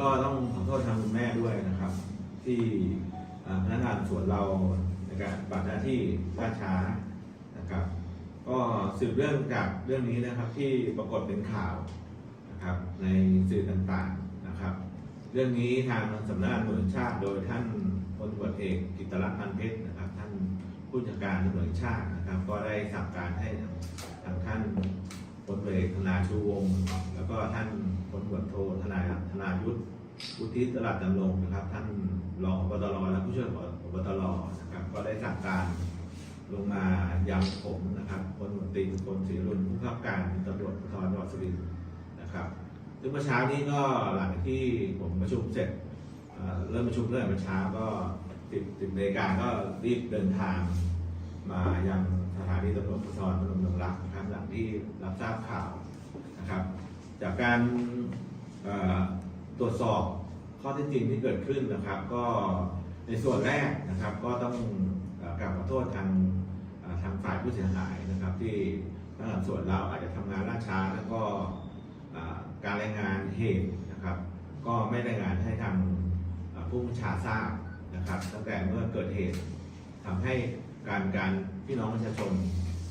ก็ต้องขอโทษทางคุณแม่ด้วยนะครับ ที่พนักงานสวนเราในการปฏิบัติหน้าที่ล่าช้านะครับ ก็สืบเรื่องจากเรื่องนี้นะครับที่ปรากฏเป็นข่าวนะครับในสื่อต่างๆนะครับ เรื่องนี้ทางสำนักงานตำรวจชาติ โดยท่านพลตำรวจเอกกิตรัตน์พันเพชรนะครับ ท่านผู้จัดการตำรวจชาตินะครับ ก็ได้สั่งการให้ทางท่าน พลเอกธนาชูวงศ์แล้วก็ท่านพลตำรวจโททนายธนายุทธวุฒิตลาดดำรงนะครับ ท่านรองพบตรและผู้ช่วยพบตรนะครับ ก็ได้สั่งการลงมายังผมนะครับพลตรีสุคนศรีรุ่นผู้บับการตำรวจภูธรจังหวัดสุรินทร์นะครับซึ่งเมื่อเช้านี้ก็หลังที่ผมประชุมเสร็จเอ่อเริ่มประชุมเรื่องเมื่อเช้าก็ติดติดในการก็รีบเดินทางมายัง สถานีตำรวจภูธรพนมดงรักนะครับหลังที่รับทราบข่าวนะครับ จากการตรวจสอบข้อเท็จจริงที่เกิดขึ้นนะครับ ก็ในส่วนแรกนะครับ ก็ต้องเอ่อกราบขอโทษทางทางฝ่ายผู้เสียหายนะครับ ที่พนักงานสวนเราอาจจะทำงานล่าช้าแล้วก็การรายงานเหตุนะครับ ก็ไม่รายงานให้ทางผู้บัญชาทราบนะครับ ตั้งแต่เมื่อเกิดเหตุทำให้ การการพี่น้องประชาชน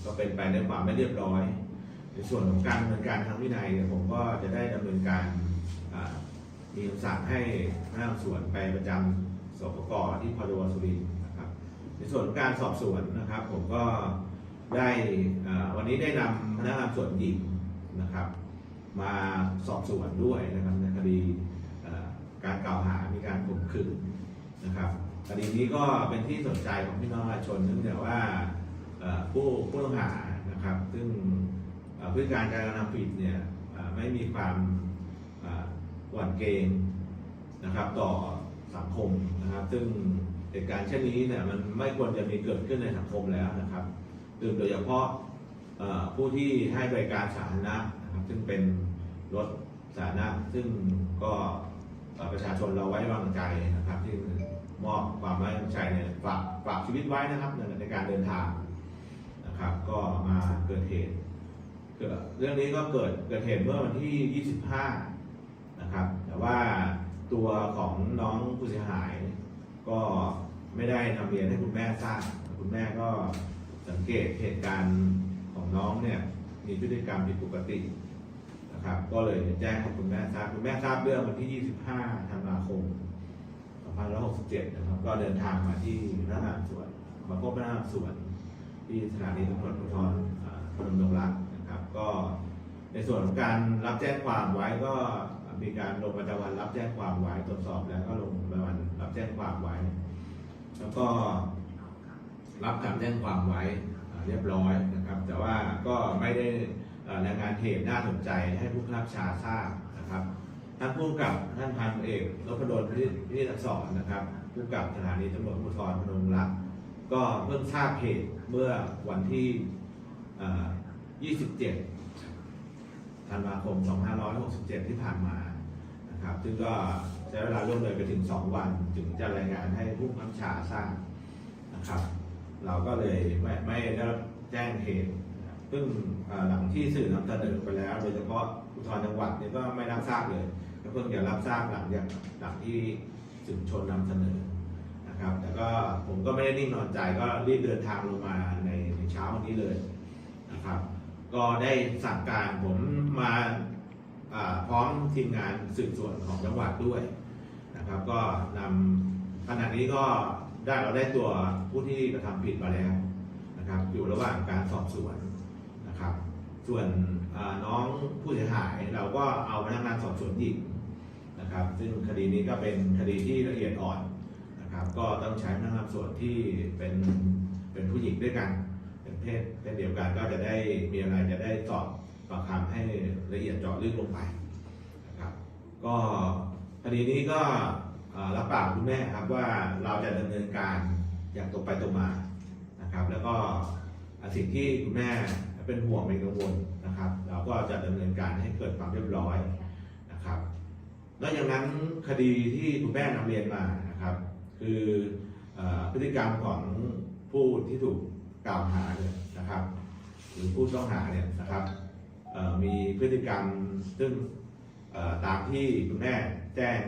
ก็เป็นไปด้วยความไม่เรียบร้อย ในส่วนของการดำเนินการทางวินัยเนี่ยผมก็จะได้ดำเนินการมีคำสั่งให้พนักงานสวนไปประจำสปกที่พจวสุรินทร์นะครับ ในส่วนของการสอบสวนนะครับ ผมก็ได้วันนี้ได้นำพนักงานสวนหญิงนะครับ มาสอบสวนด้วยนะครับในคดีการกล่าวหามีการข่มขืนนะครับ คดีนี้ก็เป็นที่สนใจของพี่น้องประชาชนเนื่องจากว่าผู้ผู้ต้องหานะครับ ซึ่งพฤติการการกระทำผิดเนี่ยไม่มีความหวั่นเกรงนะครับต่อสังคมนะครับ ซึ่งเหตุการณ์เช่นนี้เนี่ยมันไม่ควรจะมีเกิดขึ้นในสังคมแล้วนะครับโดยเฉพาะผู้ที่ให้บริการสาธารณะนะครับ ซึ่งเป็นรถสาธารณะซึ่งก็ประชาชนเราไว้วางใจนะครับที่ มอบความไว้วางใจเนี่ยฝากฝากชีวิตไว้นะครับในในการเดินทางนะครับ ก็มาเกิดเหตุเกิดเรื่องนี้ก็เกิดเกิดเหตุเมื่อวันที่ 25 นะครับ แต่ว่าตัวของน้องผู้เสียหาย ก็ไม่ได้นำเรียนให้คุณแม่ทราบคุณแม่ก็สังเกตเหตุการณ์ของน้องเนี่ยมีพฤติกรรมผิดปกตินะครับ ก็เลยแจ้งให้คุณแม่ทราบคุณแม่ทราบเรื่องวันที่ 25 ธันวาคม 2567 นะครับ ก็เดินทางมาที่พนักงานสวน มาพบพนักงานสวน ที่สถานีตำรวจภูธรพนมดงรักนะครับ ก็ในส่วนของการรับแจ้งความไว้ก็มีการลงประจำวันรับแจ้งความไว้ตรวจสอบแล้วก็ลงประจำวันรับแจ้งความไว้ แล้วก็รับการแจ้งความไว้เรียบร้อยนะครับ แต่ว่าก็ไม่ได้รายงานเหตุน่าสนใจให้ผู้บับชาทราบนะครับ ท่านผู้กับท่านพันเอกรพดลพินิจอักษรนะครับ ผู้กำกับสถานีตำรวจภูธรพนมรักก็เพิ่งทราบเหตุเมื่อวันที่ 27 ธันวาคม 2567 ที่ผ่านมานะครับ ซึ่งก็ใช้เวลาล่วงเลยไปถึง 2 วัน ถึงจะรายงานให้ผู้บังคับชาทราบนะครับ เราก็เลยไม่ไม่ได้แจ้งเหตุซึ่งหลังที่สื่อนำเสนอไปแล้ว โดยเฉพาะภูธรจังหวัดเนี่ยก็ไม่รับทราบเลย เพิ่งจะรับทราบหลังจากหลังที่สื่อมวลชนนำเสนอนะครับ แต่ก็ผมก็ไม่ได้นิ่งนอนใจก็รีบเดินทางลงมาในในเช้าวันนี้เลยนะครับ ก็ได้สั่งการผมมาพร้อมทีมงานสืบสวนของจังหวัดด้วยนะครับ ก็นำขณะนี้ก็ได้เราได้ตัวผู้ที่กระทำผิดมาแล้วนะครับ อยู่ระหว่างการสอบสวนนะครับ ส่วนน้องผู้เสียหายเราก็เอาพนักงานสอบสวนหญิง นะครับ ซึ่งคดีนี้ก็เป็นคดีที่ละเอียดอ่อนนะครับ ก็ต้องใช้พนักงานสอบสวนที่เป็นเป็นผู้หญิงด้วยกันเป็นเพศเพศเดียวกันก็จะได้มีอะไรจะได้สอบปากคำให้ละเอียดเจาะลึกลงไปนะครับ ก็คดีนี้ก็รับปากคุณแม่ครับว่าเราจะดำเนินการอย่างตรงไปตรงมานะครับ แล้วก็สิ่งที่คุณแม่เป็นห่วงเป็นกังวลนะครับ เราก็จะดำเนินการให้เกิดความเรียบร้อยนะครับ นอกจากนั้นคดีที่คุณแม่นำเรียนมานะครับ คืออพฤติกรรมของผู้ที่ถูกกล่าวหาเนี่ยนะครับ หรือผู้ต้องหาเนี่ยนะครับมีพฤติกรรมซึ่งตามที่คุณแม่แจ้ง